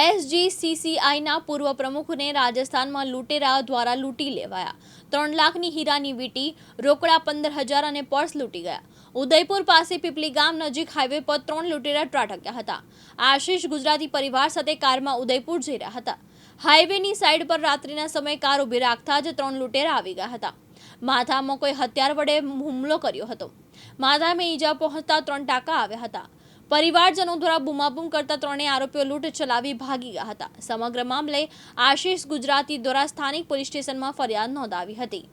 એસજીસીસીઆઈના પૂર્વ પ્રમુખને રાજસ્થાનમાં લૂંટેરા દ્વારા લૂંટી લેવાયા. ત્રણ લાખની હીરાની વીંટી, રોકડા પંદર હજાર અને પર્સ લૂંટી ગયા. ઉદયપુર પાસે પીપલી ગામ નજીક હાઈવે પર ત્રણ લૂંટેરા ત્રાટક્યા હતા. આશીષ ગુજરાતી પરિવાર સાથે કારમાં ઉદયપુર જઈ રહ્યા હતા. હાઈવેની સાઈડ પર રાત્રિના સમયે કાર ઊભી રાખતા જ ત્રણ લૂંટેરા આવી ગયા હતા. માથામાં કોઈ હથિયાર વડે હુમલો કર્યો હતો. માથામાં ઈજા પહોંચતા ત્રણ ટાંકા આવ્યા હતા. પરિવારજનો દ્વારા બુમાબુમ કરતા ત્રણેય આરોપીઓ લૂંટ ચલાવી ભાગી ગયા હતા. સમગ્ર મામલે આશીષ ગુજરાતી દ્વારા સ્થાનિક પોલીસ સ્ટેશનમાં ફરિયાદ નોંધાવી હતી.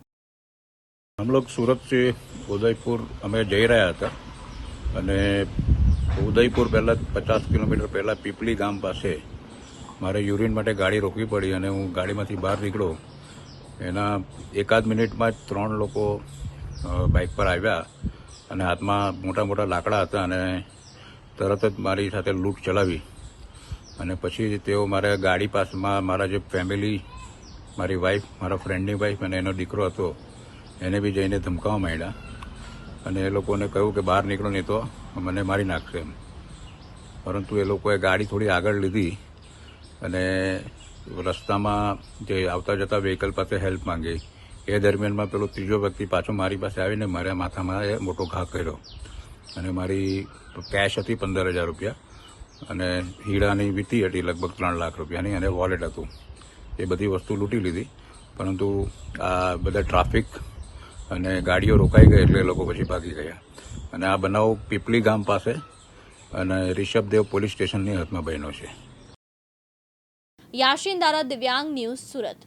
હમ લોગ ઉદયપુર અમે જઈ રહ્યા હતા અને ઉદયપુર પહેલાં પચાસ કિલોમીટર પહેલાં પીપલી ગામ પાસે મારે યુરિન માટે ગાડી રોકવી પડી અને હું ગાડીમાંથી બહાર નીકળ્યો. એના એકાદ મિનિટમાં જ ત્રણ લોકો બાઇક પર આવ્યા અને હાથમાં મોટા મોટા લાકડા હતા અને તરત જ મારી સાથે લૂંટ ચલાવી. અને પછી તેઓ મારા ગાડી પાસમાં મારા જે ફેમિલી મારી વાઈફ મારા ફ્રેન્ડની વાઈફ અને એનો દીકરો હતો, એને બી જઈને ધમકાવવા માંડ્યા. અને એ લોકોને કહ્યું કે બહાર નીકળો નહીં તો મને મારી નાખશે એમ. પરંતુ એ લોકોએ ગાડી થોડી આગળ લીધી અને રસ્તામાં જે આવતા જતા વ્હીકલ પાસે હેલ્પ માંગી. એ દરમિયાનમાં પેલો ત્રીજો વ્યક્તિ પાછો મારી પાસે આવીને મારા માથામાં મોટો ઘા કર્યો. અને મારી કેશ હતી પંદર હજાર રૂપિયા. અને હીરાની વીતી હતી લગભગ ત્રણ લાખ રૂપિયાની અને વોલેટ હતું. એ બધી વસ્તુ લૂંટી લીધી. પરંતુ આ બધા ટ્રાફિક અને ગાડીઓ રોકાઈ ગઈ એટલે લોકો પછી ભાગી ગયા. અને આ બનાવ પીપલી ગામ પાસે અને રિષભદેવ પોલીસ સ્ટેશનની હાથમાં બન્યો છે. યાશીન દારા દિવ્યાંગ ન્યૂઝ સુરત.